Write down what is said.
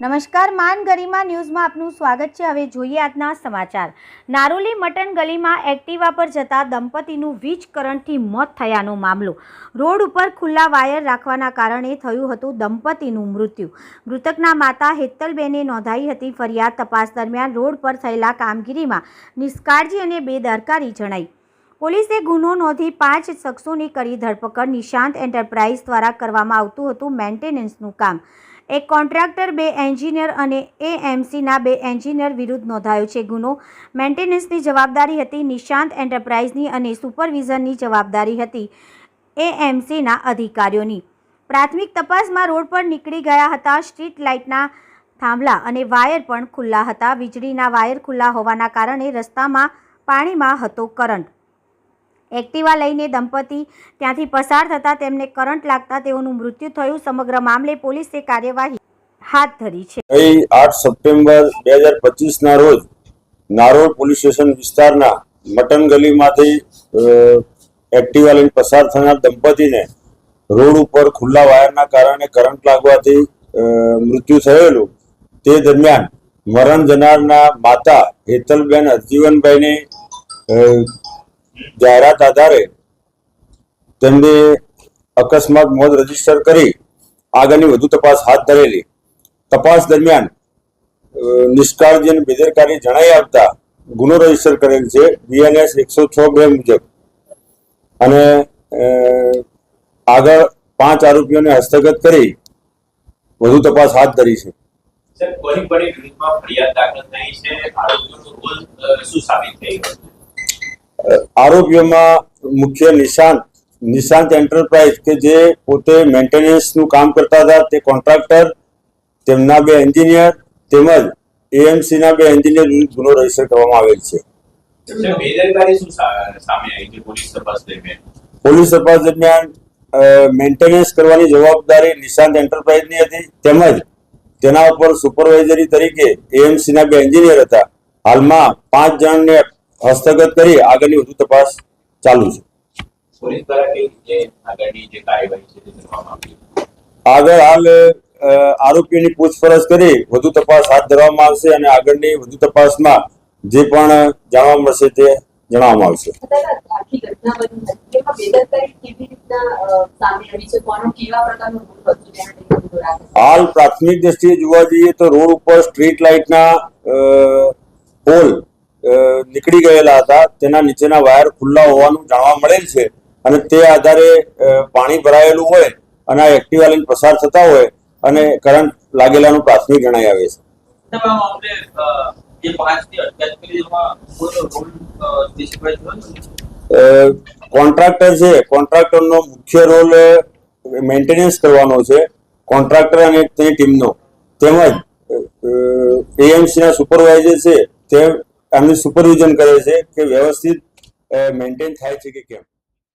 નમસ્કાર, માન ગરિમા ન્યૂઝમાં આપનું સ્વાગત છે. હવે જોઈએ આજના સમાચાર. નારોલી મટન ગલીમાં એક્ટિવા પર જતા દંપતીનું વીજ કરંટથી મોત થયાનો મામલો. રોડ ઉપર ખુલ્લા વાયર રાખવાના કારણે થયું હતું દંપતીનું મૃત્યુ. મૃતકના માતા હેતલબેને નોંધાઈ હતી ફરિયાદ તપાસ દરમિયાન રોડ પર થયેલા કામગીરીમાં નિષ્કાળજી અને બેદરકારી જણાઈ. પોલીસે ગુનો નોંધી પાંચ શખ્સોની કરી ધરપકડ. નિશાંત એન્ટરપ્રાઇઝ દ્વારા કરવામાં આવતું હતું મેન્ટેનન્સનું કામ. એક કોન્ટ્રાક્ટર, બે એન્જિનિયર અને એએમસીના બે એન્જિનિયર વિરુદ્ધ નોંધાયો છે. ગુનો મેન્ટેનન્સની જવાબદારી હતી, નિશાંત એન્ટરપ્રાઇઝની અને સુપરવિઝનની જવાબદારી હતી એએમસીના અધિકારીઓની. પ્રાથમિક તપાસમાં રોડ પર નીકળી ગયા હતા, સ્ટ્રીટ લાઇટના થાંભલા અને વાયર પણ ખુલ્લા હતા. વીજળીના વાયર ખુલ્લા હોવાના કારણે રસ્તામાં પાણીમાં હતો કરંટ. એક્ટિવા લઈને દંપતી ત્યાંથી પસાર થતાં તેમને કરંટ લાગતા તેઓનું મૃત્યુ થયું. સમગ્ર મામલે પોલીસે કાર્યવાહી હાથ ધરી છે. ગઈ આઠ સપ્ટેમ્બર બે હજાર પચીસના રોજ નારોલ પોલીસ સ્ટેશન વિસ્તારના મટન ગલીમાંથી એક્ટિવા લઈને પસાર થનાર દંપતીને રોડ ઉપર ખુલ્લા વાયરના કારણે કરંટ લાગવાથી મૃત્યુ થયેલું. તે દરમિયાન મરણ જનારના માતા હેતલબેન હરજીવનભાઈને અ, જાહેરાત આધારે તેમને અકસ્માત મોત રજિસ્ટર કરી આગળની વધુ તપાસ હાથ ધરેલી. તપાસ દરમિયાન નિષ્કાળજી અને બેદરકારી જણાઈ આવતા ગુનો રજિસ્ટર કરેલ છે બીએનએસ એકસો છ બે મુજબ. અને આગળ પાંચ આરોપીઓને હસ્તગત કરી વધુ તપાસ હાથ ધરી છે. ફરિયાદ દાખલ થઈ છે? આરોપીઓનો રોલ શું સાબિત થઈ આરોપીઓમાં મુખ્ય નિશાંત નિશાંત એન્ટરપ્રાઇઝ કે જે પોતે મેન્ટેનન્સનું કામ કરતા હતા તે કોન્ટ્રાક્ટર તેમના બે એન્જિનિયર તેમજ એએમસીના બે એન્જિનિયર વિરુદ્ધ ગુનો રજિસ્ટર કરવામાં આવેલ છે. પોલીસ તપાસ દરમિયાન? પોલીસ તપાસ દરમિયાન મેન્ટેનન્સ કરવાની જવાબદારી નિશાંત એન્ટરપ્રાઇઝની હતી. તેમજ તેના ઉપર સુપરવાઇઝરી તરીકે એએમસીના બે એન્જિનિયર હતા. હાલમાં પાંચ જણને હસ્તગત કરી આગળની વધુ તપાસ ચાલુ છે. આગળ હાલ આરોપીઓની પૂછપરછ કરી વધુ તપાસ હાથ ધરવામાં આવશે અને આગળની વધુ તપાસમાં જે પણ જાણવા મળશે તે જણાવવામાં આવશે. દાદા, આખી ઘટના બની હતી એમાં બેદરકારી કેવી રીતના અ, સામે આવી છે? કોનો કેવા પ્રકારનો ગુનો હતો જેના લીધે ગુનો રાખે હાલ પ્રાથમિક દ્રષ્ટિએ જોવા જઈએ તો રોડ ઉપર સ્ટ્રીટ લાઇટના પોલ નીકળી ગયેલા હતા. તેના નીચેના વાયર ખુલ્લા હોવાનું જાણવા મળેલ છે અને તે આધારે પાણી ભરાયેલું હોય અને આ એક્ટિવા લઈને પસાર થતા હોય અને કરંટ લાગેલાનું પ્રાથમિક જણાઈ આવે છે. કોન્ટ્રાક્ટર છે કોન્ટ્રાક્ટરનો મુખ્ય રોલ મેન્ટેનન્સ કરવાનો છે. કોન્ટ્રાક્ટર અને તેની ટીમનો તેમજ એએમસીના સુપરવાઇઝર છે. તે એમની સુપરવિઝન કરે છે કે વ્યવસ્થિત મેન્ટેન થાય છે કે કેમ?